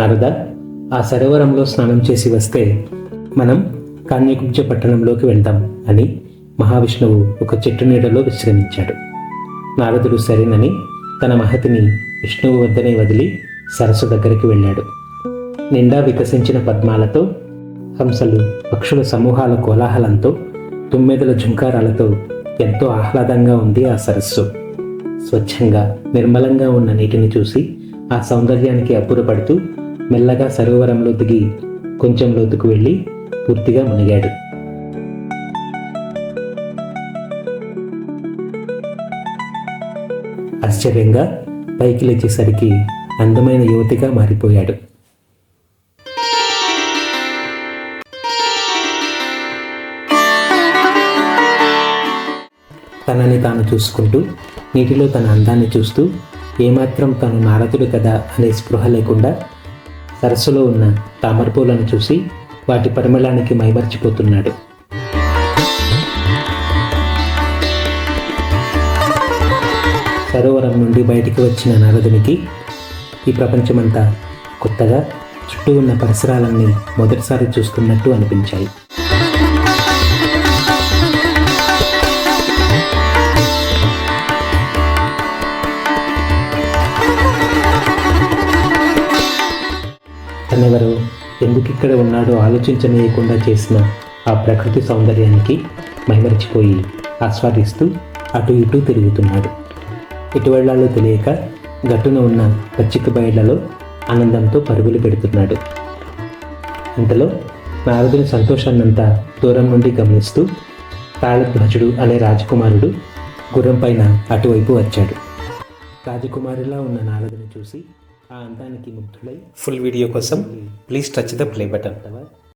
నారద ఆ సరోవరంలో స్నానం చేసి వస్తే మనం కాన్యకుబ్జ పట్టణంలోకి వెళ్దాం అని మహావిష్ణువు ఒక చెట్టు నీడలో విశ్రమించాడు. నారదుడు సరేనని తన మహతిని విష్ణువు వద్దనే వదిలి సరస్సు దగ్గరికి వెళ్ళాడు. నిండా వికసించిన పద్మాలతో హంసలు పక్షుల సమూహాల కోలాహలంతో తుమ్మెదల జుంకారాలతో ఎంతో ఆహ్లాదంగా ఉంది ఆ సరస్సు. స్వచ్ఛంగా నిర్మలంగా ఉన్న నీటిని చూసి ఆ సౌందర్యానికి అబ్బురపడుతూ మెల్లగా సరోవరంలో దిగి కొంచెం లోతుకు వెళ్ళి పూర్తిగా మునిగాడు. ఆశ్చర్యంగా పైకి లేచేసరికి అందమైన యువతిగా మారిపోయాడు. తనని తాను చూసుకుంటూ నీటిలో తన అందాన్ని చూస్తూ ఏమాత్రం తను నారదుడు కదా అనే స్పృహ లేకుండా సరస్సులో ఉన్న తామరపూలను చూసి వాటి పరిమళానికి మైమర్చిపోతున్నాడు. సరోవరం నుండి బయటికి వచ్చిన నారదునికి ఈ ప్రపంచమంతా కొత్తగా చుట్టూ ఉన్న పరిసరాలన్నీ మొదటిసారి చూస్తున్నట్టు అనిపించాయి. తనెవరో ఎందుకు ఇక్కడ ఉన్నాడో ఆలోచించనీయకుండా చేసిన ఆ ప్రకృతి సౌందర్యానికి మైమరిచిపోయి ఆస్వాదిస్తూ అటు ఇటు తిరుగుతున్నాడు. ఎటు తెలియక గట్టున ఉన్న పచ్చిక బయళ్ళలో ఆనందంతో పరుగులు పెడుతున్నాడు. అంతలో నారదుని సంతోషాన్నంతా దూరం నుండి గమనిస్తూ తాళధ్వజుడు అనే రాజకుమారుడు గుర్రం పైన అటువైపు వచ్చాడు. రాజకుమారిలా ఉన్న నారదుని చూసి ఆ అందానికి ముగ్ధుడై ఫుల్ వీడియో కోసం please touch the play button